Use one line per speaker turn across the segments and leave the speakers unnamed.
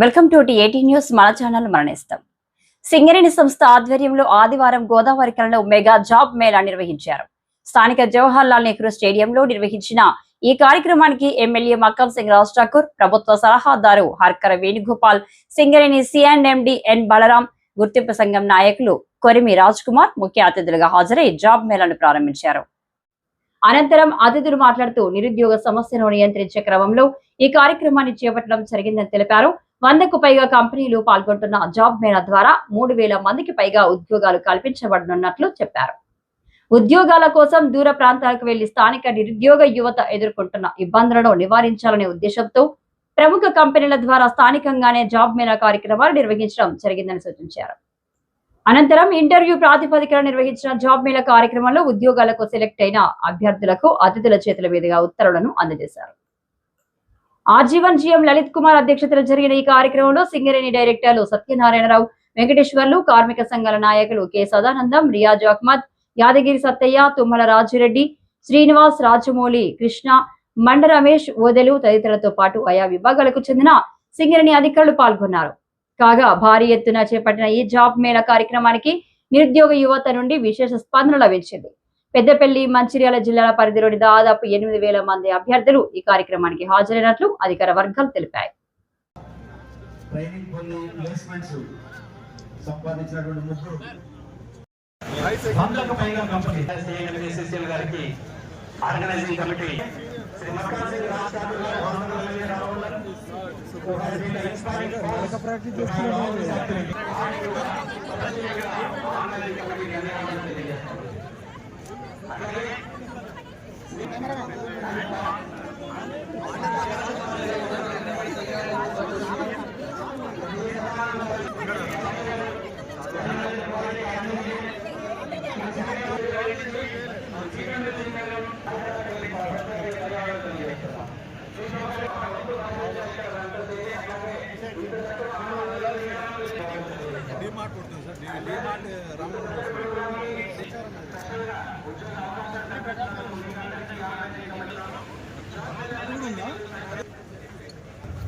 Welcome to ఏటీ news. మన channel మరణిస్తాం. సింగరేణి సంస్థ ఆధ్వర్యంలో ఆదివారం గోదావరి కళలో మెగా జాబ్ మేళా నిర్వహించారు. స్థానిక జవహర్ లాల్ నెహ్రూ స్టేడియంలో నిర్వహించిన ఈ కార్యక్రమానికి ఎమ్మెల్యే మక్కం సింగ్ రాజ్ ఠాకూర్ ప్రభుత్వ సలహాదారు హర్కర వేణుగోపాల్ సింగరేణి సిఎండి ఎన్ బలరాం గుర్తింపు సంఘం నాయకులు కొరిమి రాజ్ కుమార్ ముఖ్య అతిథులుగా హాజరై జాబ్ మేళాను ప్రారంభించారు. అనంతరం అతిథులు మాట్లాడుతూ నిరుద్యోగ సమస్యను నియంత్రించే క్రమంలో ఈ కార్యక్రమాన్ని చేపట్టడం జరిగిందని తెలిపారు. వందకు పైగా కంపెనీలు పాల్గొంటున్న జాబ్ మేళా ద్వారా మూడు వేల మందికి పైగా ఉద్యోగాలు కల్పించబడనున్నట్లు చెప్పారు. ఉద్యోగాల కోసం దూర ప్రాంతాలకు వెళ్ళి స్థానిక నిరుద్యోగ యువత ఎదుర్కొంటున్న ఇబ్బందులను నివారించాలనే ఉద్దేశంతో ప్రముఖ కంపెనీల ద్వారా స్థానికంగానే జాబ్ మేళా కార్యక్రమాలు నిర్వహించడం జరిగిందని సూచించారు. అనంతరం ఇంటర్వ్యూ ప్రాతిపదికన నిర్వహించిన జాబ్ మేళా కార్యక్రమంలో ఉద్యోగాలకు సెలెక్ట్ అయిన అభ్యర్థులకు అతిథుల చేతుల మీదుగా ఉత్తర్వులను అందజేశారు. ఆర్జీవన్ జిఎం లలిత్ కుమార్ అధ్యక్షతన జరిగిన ఈ కార్యక్రమంలో సింగరేణి డైరెక్టర్లు సత్యనారాయణరావు వెంకటేశ్వర్లు కార్మిక సంఘాల నాయకులు కె. సదానందం రియాజ్ అహ్మద్ యాదగిరి సత్తయ్య తుమ్మల రాజిరెడ్డి శ్రీనివాస్ రాజమౌళి కృష్ణ మండ రమేష్ ఓదెలు తదితరులతో పాటు ఆయా విభాగాలకు చెందిన సింగరేణి అధికారులు పాల్గొన్నారు. కాగా భారీ ఎత్తున చేపట్టిన ఈ జాబ్ మేళ కార్యక్రమానికి నిరుద్యోగ యువత నుండి విశేష స్పందన లభించింది. పెద్దపల్లి మంచిర్యాల జిల్లాల పరిధిలోని దాదాపు ఎనిమిది వేల మంది అభ్యర్థులు ఈ కార్యక్రమానికి హాజరైనట్లు అధికార వర్గాలు తెలిపాయి.
Training cámara.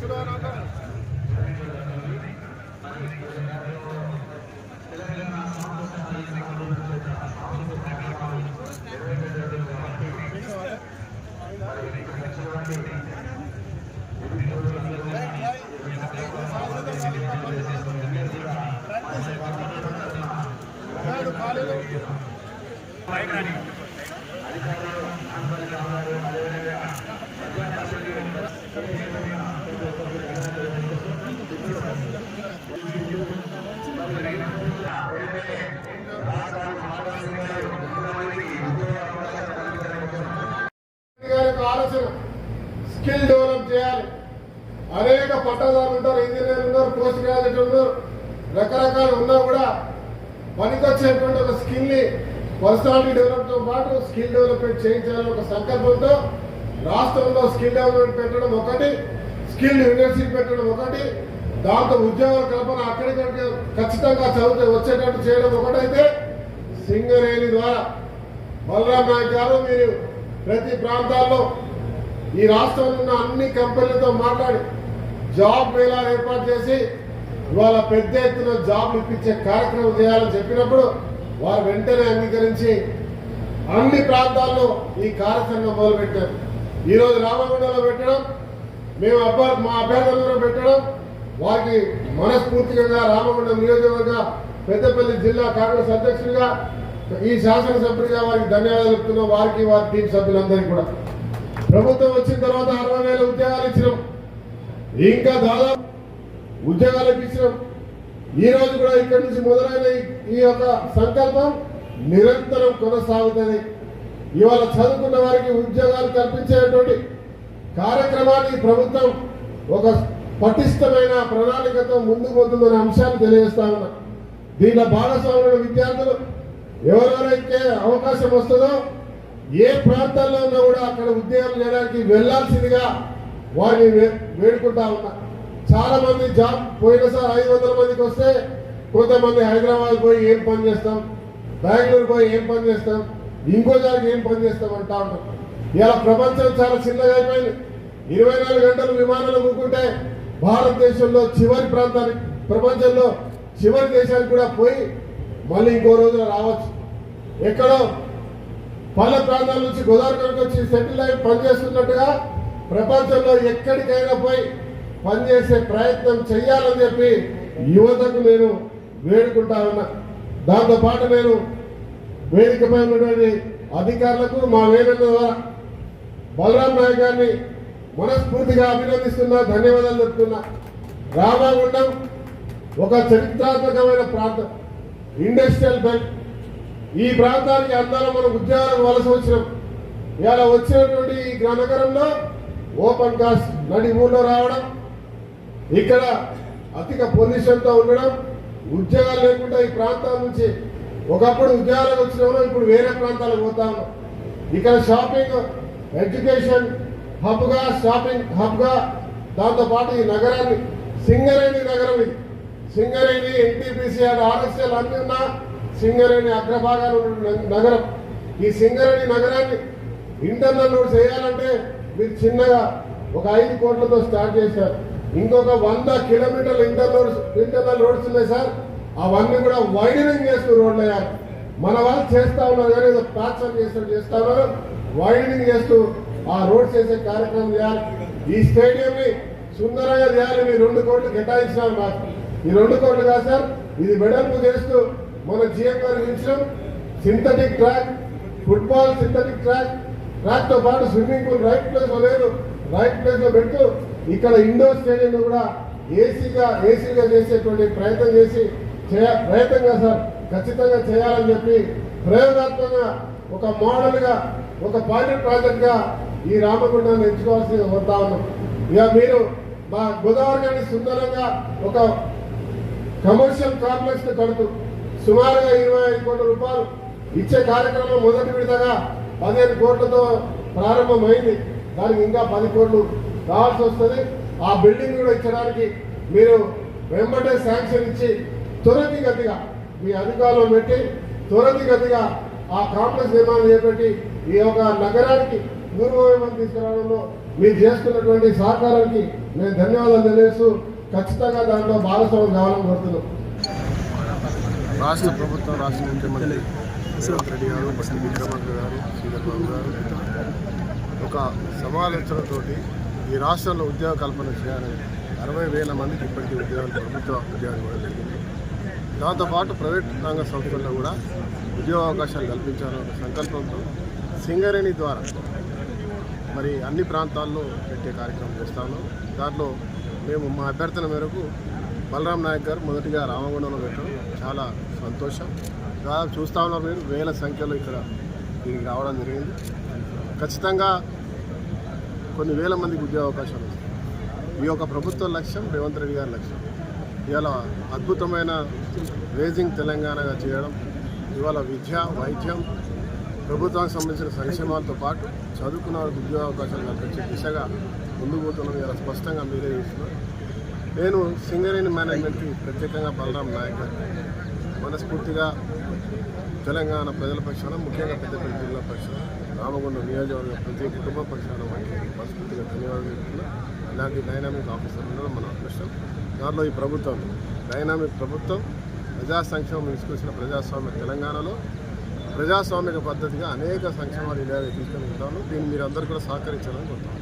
గారికి
ఉన్నా కూడా పనికొచ్చేటువంటి ఒక స్కిల్ని పర్సనాలిటీ డెవలప్తో పాటు స్కిల్ డెవలప్మెంట్ చేయించాలని ఒక సంకల్పంతో రాష్ట్రంలో స్కిల్ డెవలప్మెంట్ పెట్టడం ఒకటి స్కిల్ యూనివర్సిటీ పెట్టడం ఒకటి దాంతో ఉద్యోగాల కల్పన అక్కడికక్కడ ఖచ్చితంగా చదివితే వచ్చేటట్టు చేయడం ఒకటైతే సింగరేణి ద్వారా. బలరాం నాయక్ గారు మీరు ప్రతి ప్రాంతాల్లో ఈ రాష్ట్రంలో ఉన్న అన్ని కంపెనీలతో మాట్లాడి జాబ్ మేళా ఏర్పాటు చేసి ఇవాళ పెద్ద ఎత్తున జాబ్లు ఇప్పించే కార్యక్రమం చేయాలని చెప్పినప్పుడు వారు వెంటనే అంగీకరించి అన్ని ప్రాంతాల్లో ఈ కార్యక్రమం మొదలుపెట్టారు. ఈరోజు రామగుండలో పెట్టడం మేము అభ్యర్థి మా అభ్యర్థులను పెట్టడం వారికి మనస్ఫూర్తిగా రామగుండం నియోజకవర్గ పెద్దపల్లి జిల్లా కాంగ్రెస్ అధ్యక్షుడిగా ఈ శాసనసభ్యుడిగా వారికి ధన్యవాదాలు చెప్తున్నాం. వారికి వారి టీం సభ్యులందరికీ కూడా. ప్రభుత్వం వచ్చిన తర్వాత అరవై వేల ఉద్యోగాలు ఇచ్చినాం. ఇంకా దాదాపు ఉద్యోగాలు ఇప్పించినాం. ఈ రోజు కూడా ఇక్కడి నుంచి మొదలైన ఈ- యొక్క సంకల్పం నిరంతరం కొనసాగుతుంది. ఇవాళ చదువుకున్న వారికి ఉద్యోగాలు కల్పించేటువంటి కార్యక్రమాన్ని ప్రభుత్వం ఒక పటిష్టమైన ప్రణాళికతో ముందుకు పోతుందనే అంశాన్ని తెలియజేస్తా ఉన్నా. దీంట్లో భాగస్వామ్య విద్యార్థులు ఎవరెవరైతే అవకాశం వస్తుందో ఏ ప్రాంతాల్లో ఉన్నా కూడా అక్కడ ఉద్యోగం చేయడానికి వెళ్ళాల్సిందిగా వారిని వేడుకుంటా ఉన్నా. చాలా మంది జాబ్ పోయినసారి ఐదు వందల మందికి వస్తే కొంతమంది హైదరాబాద్ పోయి ఏం పని చేస్తాం? బెంగళూరు పోయి ఏం పని చేస్తాం? ఇంకో జాగా ఏం పని చేస్తాం అంటా ఉంటాం. ఇలా ప్రపంచం చాలా చిన్నగా అయిపోయింది. ఇరవై నాలుగు గంటలు విమానాలు కూకుంటే భారతదేశంలో చివరి ప్రాంతానికి ప్రపంచంలో చివరి దేశానికి కూడా పోయి మళ్ళీ ఇంకో రోజున రావచ్చు. ఎక్కడో పల్లె ప్రాంతాల నుంచి గోదావరి వచ్చి సెటిల్ అయి పనిచేస్తున్నట్టుగా ప్రపంచంలో ఎక్కడికైనా పోయి పనిచేసే ప్రయత్నం చేయాలని చెప్పి యువతకు నేను వేడుకుంటా ఉన్నా. దాంతోపాటు నేను వేదికపై ఉన్నటువంటి అధికారులకు మా వేదిక ద్వారా బలరాం నాయక్ గారిని మనస్ఫూర్తిగా అభినందిస్తున్నా ధన్యవాదాలు చెప్తున్నా. రామగుండం ఒక చరిత్రాత్మకమైన ప్రాంతం. ఇండస్ట్రియల్ బెల్ట్ ఈ ప్రాంతానికి అందరం మనం ఉద్యోగాలకు వలస వచ్చినాం. ఇలా వచ్చినటువంటి ఈ నగరంలో ఓపెన్ కాస్ట్ నడి ఊళ్ళో రావడం ఇక్కడ అధిక పొల్యూషన్తో ఉండడం ఉద్యోగాలు లేకుండా ఈ ప్రాంతాల నుంచి ఒకప్పుడు ఉద్యోగాలకు వచ్చిన ఇప్పుడు వేరే ప్రాంతాలకు పోతా ఉన్నాం ఇక్కడ షాపింగ్ ఎడ్యుకేషన్ హబ్గా షాపింగ్ హబ్గా దాంతోపాటు ఈ నగరాన్ని సింగరేణి నగరం ఇది. సింగరేణి ఎన్టీపీసీ అండ్ ఆర్ఎస్ఎల్ అన్ని ఉన్న సింగరేణి అగ్రభాగాలు నగరం. ఈ సింగరేణి నగరాన్ని ఇంటర్నల్ రోడ్స్ వేయాలంటే మీరు చిన్నగా ఒక ఐదు కోట్లతో స్టార్ట్ చేశారు. ఇంకొక వంద కిలోమీటర్ల ఇంటర్నల్ ఇంటర్నల్ రోడ్స్ ఉన్నాయి సార్. అవన్నీ కూడా వైడనింగ్ చేస్తూ రోడ్లు అయ్యారు మన వాళ్ళు చేస్తా ఉన్నారు కానీ ఏదో ప్యాచ్ చేస్తూ చేస్తా ఉన్నారు. వైడనింగ్ చేస్తూ ఆ రోడ్ చేసే కార్యక్రమం చేయాలి. ఈ స్టేడియం ని సుందరంగా చేయాలి మీ రెండు కోట్లు కేటాయించినారు మాకు ఈ రెండు కోట్లు కాదు సార్ ఇది వెడల్పు చేస్తూ మన జిఎం గారు synthetic track football synthetic track. ట్రాక్తో పాటు స్విమ్మింగ్ పూల్ రైట్ ప్లేస్ లేదు. రైట్ ప్లేస్లో పెడుతూ ఇక్కడ ఇండోర్ స్టేడియం కూడా ఏసీగా ఏసీగా చేసేటువంటి ప్రయత్నం చేసి చేయ ప్రయత్నంగా సార్ ఖచ్చితంగా చేయాలని చెప్పి ప్రయోగాత్మకంగా ఒక మోడల్గా ఒక పైలట్ ప్రాజెక్ట్గా ఈ రామగుండాన్ని ఎంచుకోవాల్సి వద్దా ఉన్నాం. ఇక మీరు మా గోదావరి సుందరంగా ఒక కమర్షియల్ కాంప్లెక్స్ కడుతూ సుమారుగా ఇరవై ఐదు కోట్ల రూపాయలు ఇచ్చే కార్యక్రమం మొదటి విడతగా పదిహేను కోట్లతో ప్రారంభమైంది. దానికి ఇంకా పది కోట్లు కావాల్సి వస్తుంది. ఆ బిల్డింగ్ కూడా ఇచ్చడానికి మీరు వెంబటే శాంక్షన్ ఇచ్చి త్వరితగతిగా మీ అధికారులు పెట్టి త్వరితగతిగా ఆ కాంప్లెక్స్ నిర్మాణం చేపట్టి ఈ యొక్క నగరానికి పూర్వవైపు తీసుకురావడంలో మీరు చేస్తున్నటువంటి సహకారానికి నేను ధన్యవాదాలు తెలియజేస్తూ ఖచ్చితంగా దాంట్లో భాగస్వామ్యం కావాలని కోరుతున్నాం.
రాష్ట్ర ప్రభుత్వం రాష్ట్ర ముఖ్యమంత్రి రేవంత్ రెడ్డి గారు బట్టి విక్రమార్క గారు శ్రీధర్ బాబు గారు ఒక సమాలోచనతో ఈ రాష్ట్రంలో ఉద్యోగ కల్పన చేయాలని అరవై వేల మందికి ఇప్పటికీ ఉద్యోగాలు ప్రభుత్వ ఉద్యోగాలు కూడా జరిగింది. దాంతోపాటు ప్రైవేట్ రంగ సంస్థల్లో కూడా ఉద్యోగ అవకాశాలు కల్పించాలన్న సంకల్పంతో సింగరేణి ద్వారా మరి అన్ని ప్రాంతాల్లో పెట్టే కార్యక్రమం చేస్తాను దాంట్లో మేము మా అభ్యర్థన మేరకు బలరాం నాయక్ గారు మొదటిగా రామగుండంలో పెట్టడం చాలా సంతోషం. దాదాపు చూస్తా ఉన్నారు మీరు వేల సంఖ్యలో ఇక్కడ దీనికి రావడం జరిగింది. ఖచ్చితంగా కొన్ని వేల మందికి ఉద్యోగ అవకాశాలు ఈ యొక్క ప్రభుత్వ లక్ష్యం రేవంత్ రెడ్డి గారి లక్ష్యం. ఇవాళ అద్భుతమైన రేజింగ్ తెలంగాణగా చేయడం ఇవాళ విద్య వైద్యం ప్రభుత్వానికి సంబంధించిన సంక్షేమాలతో పాటు చదువుకున్న వాళ్ళకి ఉద్యోగ అవకాశాలు కల్పించే దిశగా ముందుకు పోతున్నాం ఇలా స్పష్టంగా మీరే చూస్తున్నారు. నేను సింగరేణి మేనేజ్మెంట్కి ప్రత్యేకంగా బలరాం నాయక్ మనస్ఫూర్తిగా తెలంగాణ ప్రజల పక్షాన ముఖ్యంగా పెద్దపల్లి జిల్లా పక్షాన రామగుండం నియోజకవర్గ ప్రతి కుటుంబ పక్షాన మనస్ఫూర్తిగా ధన్యవాదాలు చెప్తున్నా. ఇలాంటి డైనామిక్ ఆఫీసర్ ఉండడం మన అదృష్టం. దాంట్లో ఈ ప్రభుత్వం డైనామిక్ ప్రభుత్వం ప్రజా సంక్షేమం తీసుకొచ్చిన ప్రజాస్వామ్య తెలంగాణలో ప్రజాస్వామిక పద్ధతిగా అనేక సంక్షేమాలు ఇలాగే తీసుకొని ఉంటాను. దీన్ని మీరు అందరూ కూడా సహకరించాలని కోరుతాను